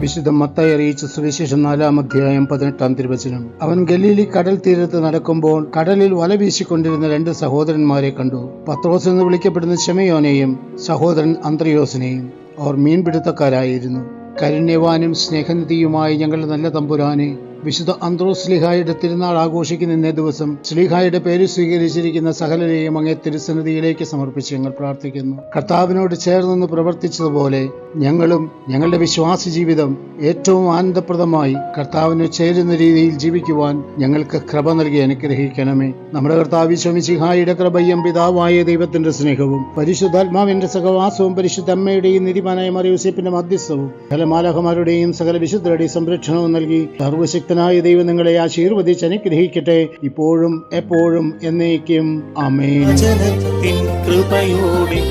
വിശുദ്ധ മത്തായി അറിയിച്ച സുവിശേഷം നാലാം അധ്യായം പതിനെട്ടാം തിരുവചനം. അവൻ ഗലീലി കടൽ തീരത്ത് നടക്കുമ്പോൾ കടലിൽ വല വീശിക്കൊണ്ടിരുന്ന രണ്ട് സഹോദരന്മാരെ കണ്ടു. പത്രോസ് എന്ന് വിളിക്കപ്പെടുന്ന ഷെമയോനെയും സഹോദരൻ അന്ത്രയോസിനെയും അവർ മീൻപിടുത്തക്കാരായിരുന്നു. കരുണ്യവാനും സ്നേഹനിധിയുമായ ഞങ്ങളുടെ നല്ല തമ്പുരാനെ വിശുദ്ധ അന്ത്രോസ് സ്ലിഹായുടെ തിരുനാൾ ആഘോഷിക്കുന്ന ഇന്നേ ദിവസം സ്ലിഹായുടെ പേര് സ്വീകരിച്ചിരിക്കുന്ന സകലരെയും അങ്ങേ തിരുസന്നിധിയിലേക്ക് സമർപ്പിച്ച് ഞങ്ങൾ പ്രാർത്ഥിക്കുന്നു. കർത്താവിനോട് ചേർന്ന് പ്രവർത്തിച്ചതുപോലെ ഞങ്ങളും ഞങ്ങളുടെ വിശ്വാസ ജീവിതം ഏറ്റവും ആനന്ദപ്രദമായി കർത്താവിന് ചേരുന്ന രീതിയിൽ ജീവിക്കുവാൻ ഞങ്ങൾക്ക് കൃപ നൽകി അനുഗ്രഹിക്കണമേ. നമ്മുടെ കർത്താവ് ശമിസിഹായുടെ കൃപയും പിതാവായ ദൈവത്തിന്റെ സ്നേഹവും പരിശുദ്ധാത്മാവിന്റെ സഹവാസവും പരിശുദ്ധ അമ്മയുടെയും നിരിമാനായ മറിയൂസേപ്പിന്റെ മധ്യസ്ഥവും ഫലമാലഹമാരുടെയും മാലഹമാരുടെയും സകല വിശുദ്ധരുടെയും സംരക്ഷണവും നൽകി സർവശക്തനായ ദൈവം നിങ്ങളെ ആശീർവദിച്ച് അനുഗ്രഹിക്കട്ടെ. ഇപ്പോഴും എപ്പോഴും എന്നേക്കും. അമേ കൃപയോടെ